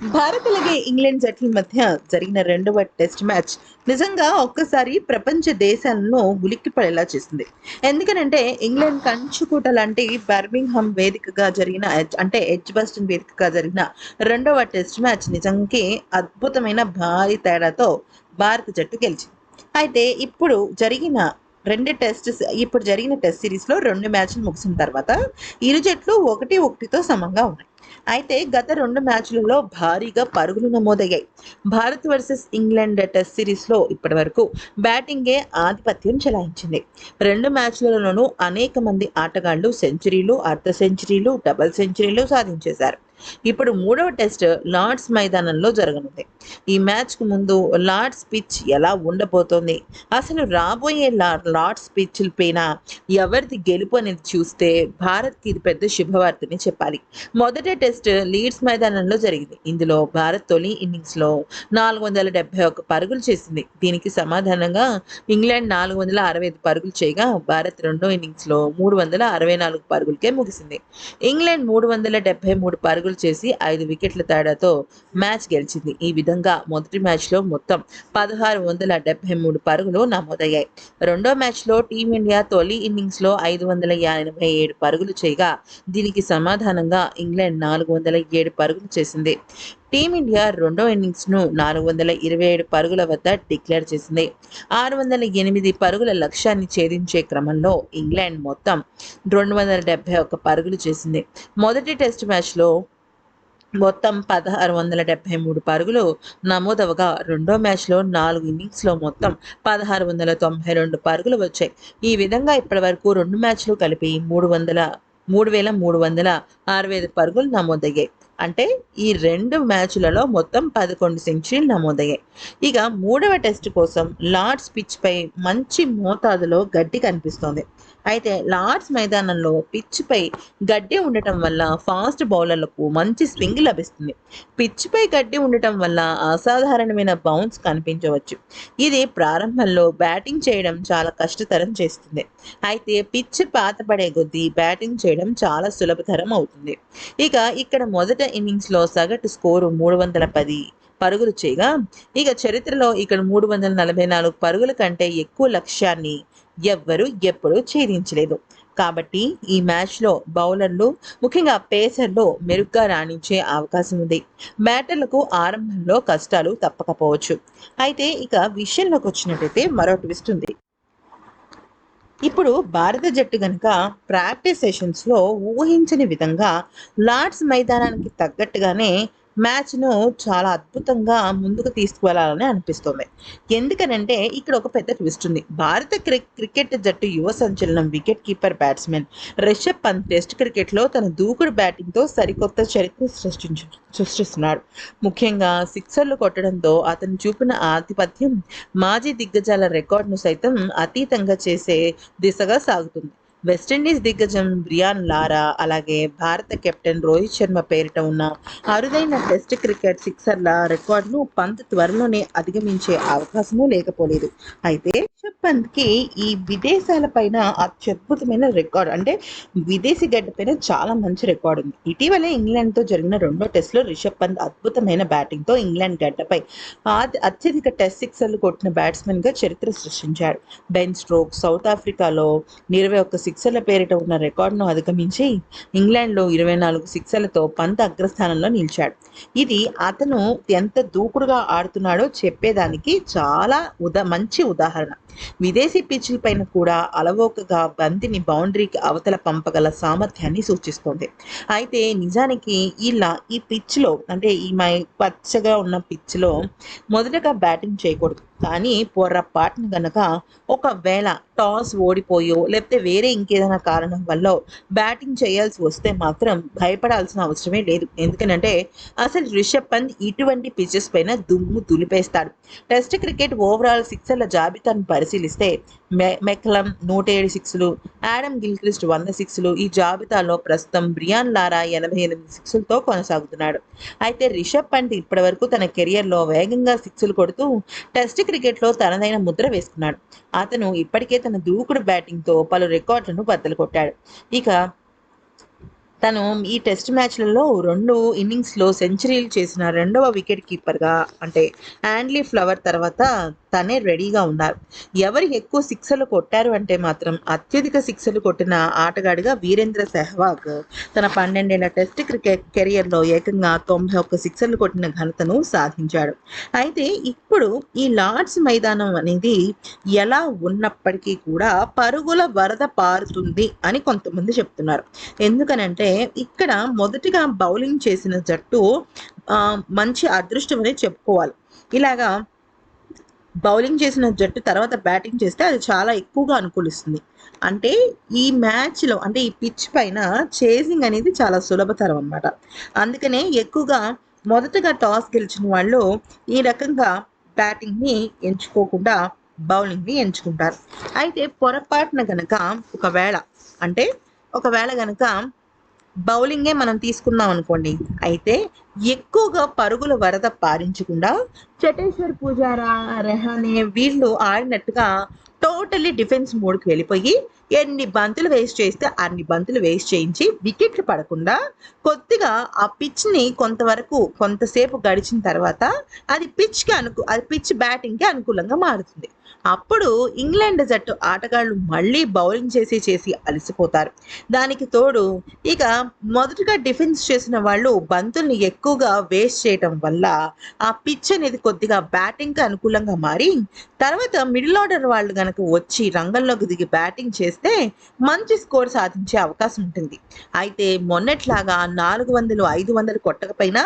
భారత్ అలాగే ఇంగ్లాండ్ జట్ల మధ్య జరిగిన రెండవ టెస్ట్ మ్యాచ్ నిజంగా ఒక్కసారి ప్రపంచ దేశాలను ఉలిక్కిపడేలా చేసింది. ఎందుకనంటే ఇంగ్లాండ్ కంచుకూట లాంటి బర్మింగ్హామ్ వేదికగా జరిగిన అంటే హెచ్ బస్టన్ వేదికగా జరిగిన రెండవ టెస్ట్ మ్యాచ్ నిజంగా అద్భుతమైన భారీ తేడాతో భారత జట్టు గెలిచింది. అయితే ఇప్పుడు జరిగిన రెండు టెస్ట్ ఇప్పుడు జరిగిన టెస్ట్ సిరీస్లో రెండు మ్యాచ్లు ముగిసిన తర్వాత ఇరు జట్లు ఒకటి ఒకటితో సమంగా ఉన్నాయి. అయితే గత రెండు మ్యాచ్లలో భారీగా పరుగులు నమోదయ్యాయి. భారత్ వర్సెస్ ఇంగ్లాండ్ టెస్ట్ సిరీస్లో ఇప్పటి వరకు బ్యాటింగే ఆధిపత్యం చెలాయించింది. రెండు మ్యాచ్లలోనూ అనేక మంది ఆటగాళ్ళు సెంచరీలు అర్ధ సెంచరీలు డబుల్ సెంచరీలు సాధించేశారు. ఇప్పుడు మూడవ టెస్ట్ లార్డ్స్ మైదానంలో జరగనుంది. ఈ మ్యాచ్కు ముందు లార్డ్స్ పిచ్ ఎలా ఉండబోతోంది? అసలు రాబోయే లార్డ్స్ పిచ్ పైన ఎవరిది గెలుపు అనేది చూస్తే భారత్కి ఇది పెద్ద శుభవార్తని చెప్పాలి. మొదటి టెస్ట్ లీడ్స్ మైదానంలో జరిగింది. ఇందులో భారత్ తొలి ఇన్నింగ్స్లో నాలుగు వందల డెబ్బై ఒక పరుగులు చేసింది. దీనికి సమాధానంగా ఇంగ్లాండ్ నాలుగు వందల అరవై ఐదు పరుగులు చేయగా భారత్ రెండో ఇన్నింగ్స్లో మూడు వందల అరవై నాలుగు పరుగులకే ముగిసింది. ఇంగ్లాండ్ మూడు వందల డెబ్బై మూడు పరుగులు చేసి ఐదు వికెట్ల తేడాతో మ్యాచ్ గెలిచింది. ఈ విధంగా మొదటి మ్యాచ్లో మొత్తం పదహారు వందల డెబ్బై మూడు పరుగులు నమోదయ్యాయి. రెండో మ్యాచ్లో టీమిండియా తొలి ఇన్నింగ్స్లో ఐదు వందల ఎనభై ఏడు పరుగులు చేయగా దీనికి సమాధానంగా ఇంగ్లాండ్ నాలుగు వందల ఏడు పరుగులు చేసింది. టీమిండియా రెండో ఇన్నింగ్స్ను నాలుగు వందల ఇరవై ఏడు పరుగుల వద్ద డిక్లేర్ చేసింది. ఆరు వందల ఎనిమిది పరుగుల లక్ష్యాన్ని ఛేదించే క్రమంలో ఇంగ్లాండ్ మొత్తం రెండు వందల డెబ్బై ఒక్క పరుగులు చేసింది. మొదటి టెస్ట్ మ్యాచ్లో మొత్తం పదహారు వందల డెబ్బై మూడు పరుగులు నమోదవగా రెండో మ్యాచ్లో నాలుగు ఇన్నింగ్స్లో మొత్తం పదహారు వందల తొంభై రెండు పరుగులు వచ్చాయి. ఈ విధంగా ఇప్పటి వరకు రెండు మ్యాచ్లు కలిపి మూడు వందల మూడు వేల మూడు వందల అరవై ఐదు పరుగులు నమోదయ్యాయి. అంటే ఈ రెండు మ్యాచ్లలో మొత్తం పదకొండు సెంచరీలు నమోదయ్యాయి. ఇక మూడవ టెస్ట్ కోసం లార్డ్స్ పిచ్పై మంచి మోతాదులో గడ్డి కనిపిస్తోంది. అయితే లార్డ్స్ మైదానంలో పిచ్పై గడ్డి ఉండటం వల్ల ఫాస్ట్ బౌలర్లకు మంచి స్వింగ్ లభిస్తుంది. పిచ్పై గడ్డి ఉండటం వల్ల అసాధారణమైన బౌన్స్ కనిపించవచ్చు. ఇది ప్రారంభంలో బ్యాటింగ్ చేయడం చాలా కష్టతరం చేస్తుంది. అయితే పిచ్ పాతపడే కొద్దీ బ్యాటింగ్ చేయడం చాలా సులభతరం అవుతుంది. ఇక ఇక్కడ మొదట ఇన్నింగ్స్లో సగటు స్కోరు మూడు వందల పది పరుగులు చేయగా ఇక చరిత్రలో ఇక్కడ మూడు వందల నలభై నాలుగు పరుగుల కంటే ఎక్కువ లక్ష్యాన్ని ఎవ్వరూ ఎప్పుడూ ఛేదించలేదు. కాబట్టి ఈ మ్యాచ్లో బౌలర్లు ముఖ్యంగా పేసర్లు మెరుగ్గా రాణించే అవకాశం ఉంది. బ్యాటర్లకు ఆరంభంలో కష్టాలు తప్పకపోవచ్చు. అయితే ఇక విషయంలోకి వచ్చినట్టయితే మరో ట్విస్ట్ ఉంది. ఇప్పుడు భారత జట్టు గనుక ప్రాక్టీస్ సెషన్స్లో ఊహించని విధంగా లార్డ్స్ మైదానానికి తగ్గట్టుగానే మ్యాచ్ను చాలా అద్భుతంగా ముందుకు తీసుకువెళ్ళాలని అనిపిస్తుంది. ఎందుకనంటే ఇక్కడ ఒక పెద్ద ట్విస్ట్ ఉంది. భారత క్రికెట్ జట్టు యువ సంచలనం wicket keeper batsman Rishabh Pant test క్రికెట్లో తన దూకుడు బ్యాటింగ్తో సరికొత్త చరిత్ర సృష్టించు సృష్టిస్తున్నాడు. ముఖ్యంగా సిక్సర్లు కొట్టడంతో అతను చూపిన ఆధిపత్యం మాజీ దిగ్గజాల రికార్డును సైతం అతీతంగా చేసే దిశగా సాగుతుంది. వెస్టిండీస్ దిగ్గజం బ్రియాన్ లారా అలాగే భారత కెప్టెన్ రోహిత్ శర్మ పేరిట ఉన్న అరుదైన టెస్ట్ క్రికెట్ సిక్సర్ల రికార్డును పంత్ త్వరలోనే అధిగమించే అవకాశమూ లేకపోలేదు. అయితే రిషబ్ పంత్కి ఈ విదేశాల పైన అత్యద్భుతమైన రికార్డు అంటే విదేశీ గడ్డ పైన చాలా మంచి రికార్డు ఉంది. ఇటీవలే ఇంగ్లాండ్తో జరిగిన రెండో టెస్ట్లో రిషబ్ పంత్ అద్భుతమైన బ్యాటింగ్తో ఇంగ్లాండ్ గడ్డపై అత్యధిక టెస్ట్ సిక్సర్లు కొట్టిన బ్యాట్స్మెన్గా చరిత్ర సృష్టించాడు. బెన్ స్ట్రోక్ సౌత్ ఆఫ్రికాలో ఇరవై ఒక్క సిక్సర్ల పేరిట ఉన్న రికార్డును అధిగమించి ఇంగ్లాండ్లో ఇరవై నాలుగు సిక్సర్లతో పంత అగ్రస్థానంలో నిలిచాడు. ఇది అతను ఎంత దూకుడుగా ఆడుతున్నాడో చెప్పేదానికి చాలా ఉదా మంచి ఉదాహరణ. విదేశీ పిచ్ల పైన కూడా అలవోకగా బంతిని బౌండరీకి అవతల పంపగల సామర్థ్యాన్ని సూచిస్తుంది. అయితే నిజానికి ఇలా ఈ పిచ్లో అంటే ఈ మై పచ్చగా ఉన్న పిచ్లో మొదటగా బ్యాటింగ్ చేయకూడదు. కానీ పొర్రపాటును గనక ఒకవేళ టాస్ ఓడిపోయో లేకపోతే వేరే ఇంకేదైనా కారణం వల్ల బ్యాటింగ్ చేయాల్సి వస్తే మాత్రం భయపడాల్సిన అవసరమే లేదు. ఎందుకనంటే అసలు రిషబ్ పంత్ ఇటువంటి పిచెస్ పైన దుమ్ము దులిపేస్తాడు. టెస్ట్ క్రికెట్ ఓవరాల్ సిక్సర్ల జాబితాను పరిశీలిస్తే మె మెక్లం నూట ఏడు సిక్స్లు యాడమ్ గిల్క్రిస్ట్ వంద సిక్స్లు ఈ జాబితాలో ప్రస్తుతం బ్రియాన్ లారా ఎనభై ఎనిమిది సిక్స్లతో కొనసాగుతున్నాడు. అయితే రిషబ్ పంత్ ఇప్పటివరకు తన కెరియర్లో వేగంగా సిక్స్లు కొడుతూ టెస్ట్ క్రికెట్లో తనదైన ముద్ర వేసుకున్నాడు. అతను ఇప్పటికే తన దూకుడు బ్యాటింగ్తో పలు రికార్డులను బద్దలు కొట్టాడు. ఇక తను ఈ టెస్ట్ మ్యాచ్లలో రెండు ఇన్నింగ్స్లో సెంచరీలు చేసిన రెండవ వికెట్ కీపర్గా అంటే యాండ్లీ ఫ్లవర్ తర్వాత తనే రెడీగా ఉన్నారు. ఎవరు ఎక్కువ సిక్సర్లు కొట్టారు అంటే మాత్రం అత్యధిక సిక్సర్లు కొట్టిన ఆటగాడిగా వీరేంద్ర సెహ్వాగ్. తన పన్నెండేళ్ళ టెస్ట్ క్రికెట్ కెరియర్లో ఏకంగా తొంభై ఒక్క సిక్సర్లు కొట్టిన ఘనతను సాధించాడు. అయితే ఇప్పుడు ఈ లార్డ్స్ మైదానం అనేది ఎలా ఉన్నప్పటికీ కూడా పరుగుల వరద పారుతుంది అని కొంతమంది చెప్తున్నారు. ఎందుకనంటే ఇక్కడ మొదటిగా బౌలింగ్ చేసిన జట్టు మంచి అదృష్టం అనేది చెప్పుకోవాలి. ఇలాగా బౌలింగ్ చేసిన జట్టు తర్వాత బ్యాటింగ్ చేస్తే అది చాలా ఎక్కువగా అనుకూలిస్తుంది. అంటే ఈ మ్యాచ్లో అంటే ఈ పిచ్ పైన చేసింగ్ అనేది చాలా సులభతరం అన్నమాట. అందుకనే ఎక్కువగా మొదటగా టాస్ గెలిచిన వాళ్ళు ఈ రకంగా బ్యాటింగ్ని ఎంచుకోకుండా బౌలింగ్ని ఎంచుకుంటారు. అయితే పొరపాటున గనక ఒకవేళ అంటే ఒకవేళ గనక బౌలింగే మనం తీసుకున్నాం అనుకోండి. అయితే ఎక్కువగా పరుగుల వరద పారించకుండా చటేశ్వర్ పూజారా రెహానే వీళ్ళు ఆడినట్టుగా టోటల్లీ డిఫెన్స్ మోడ్కి వెళ్ళిపోయి ఎన్ని బంతులు వేస్ట్ చేస్తే అన్ని బంతులు వేస్ట్ చేయించి వికెట్లు పడకుండా కొద్దిగా ఆ పిచ్ని కొంతవరకు కొంతసేపు గడిచిన తర్వాత అది పిచ్కి అనుకు అది పిచ్ బ్యాటింగ్కి అనుకూలంగా మారుతుంది. అప్పుడు ఇంగ్లాండ్ జట్టు ఆటగాళ్ళు మళ్ళీ బౌలింగ్ చేసి చేసి అలసిపోతారు. దానికి తోడు ఇక మొదటగా డిఫెన్స్ చేసిన వాళ్ళు బంతుల్ని ఎక్కువగా వేస్ట్ చేయటం వల్ల ఆ పిచ్ అనేది కొద్దిగా బ్యాటింగ్కి అనుకూలంగా మారి తర్వాత మిడిల్ ఆర్డర్ వాళ్ళు కనుక వచ్చి రంగంలోకి దిగి బ్యాటింగ్ చేస్తే మంచి స్కోర్ సాధించే అవకాశం ఉంటుంది. అయితే మొన్నట్లాగా నాలుగు వందలు ఐదు వందలు కొట్టకపోయినా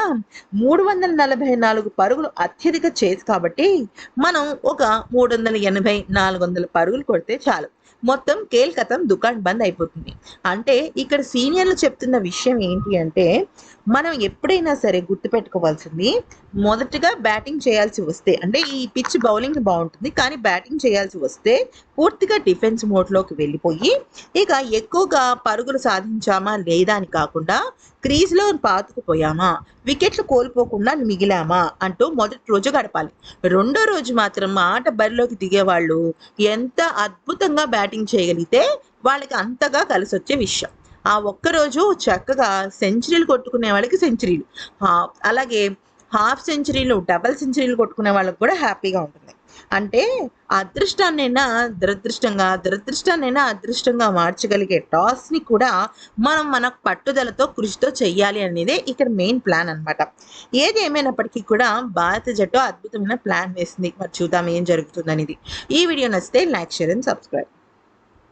మూడు వందల నలభై నాలుగు పరుగులు అత్యధిక చేసి కాబట్టి మనం ఒక మూడు వందల ఎనభై నాలుగు వందల పరుగులు కొడితే చాలు. మొత్తం కేల్కతం దుకాణ్ బంద్ అయిపోతుంది. అంటే ఇక్కడ సీనియర్లు చెప్తున్న విషయం ఏంటి అంటే మనం ఎప్పుడైనా సరే గుర్తుపెట్టుకోవాల్సింది మొదటగా బ్యాటింగ్ చేయాల్సి వస్తే అంటే ఈ పిచ్ బౌలింగ్ బాగుంటుంది కానీ బ్యాటింగ్ చేయాల్సి వస్తే పూర్తిగా డిఫెన్స్ మోడ్లోకి వెళ్ళిపోయి ఇక ఎక్కువగా పరుగులు సాధించామా లేదా అని కాకుండా క్రీజ్లో పాతుకుపోయామా? వికెట్లు కోల్పోకుండా మిగిలామా? అంటూ మొదటి రోజు గడపాలి. రెండో రోజు మాత్రం ఆట బరిలోకి దిగేవాళ్ళు ఎంత అద్భుతంగా బ్యాటింగ్ చేయగలిగితే వాళ్ళకి అంతగా కలిసి వచ్చే విషయం. ఆ ఒక్కరోజు చక్కగా సెంచరీలు కొట్టుకునే వాళ్ళకి సెంచరీలు. అలాగే హాఫ్ సెంచరీలు డబల్ సెంచరీలు కొట్టుకునే వాళ్ళకి కూడా హ్యాపీగా ఉంటుంది. అంటే అదృష్టాన్నైనా దురదృష్టంగా దురదృష్టాన్నైనా అదృష్టంగా మార్చగలిగే టాస్ని కూడా మనం మన పట్టుదలతో కృషితో చెయ్యాలి అనేదే ఇక్కడ మెయిన్ ప్లాన్ అన్నమాట. ఏది ఏమైనప్పటికీ కూడా భారత జట్టు అద్భుతమైన ప్లాన్ వేసింది. మరి చూద్దాం ఏం జరుగుతుంది అనేది ఈ వీడియో నచ్చితే లైక్ షేర్ అండ్ సబ్స్క్రైబ్.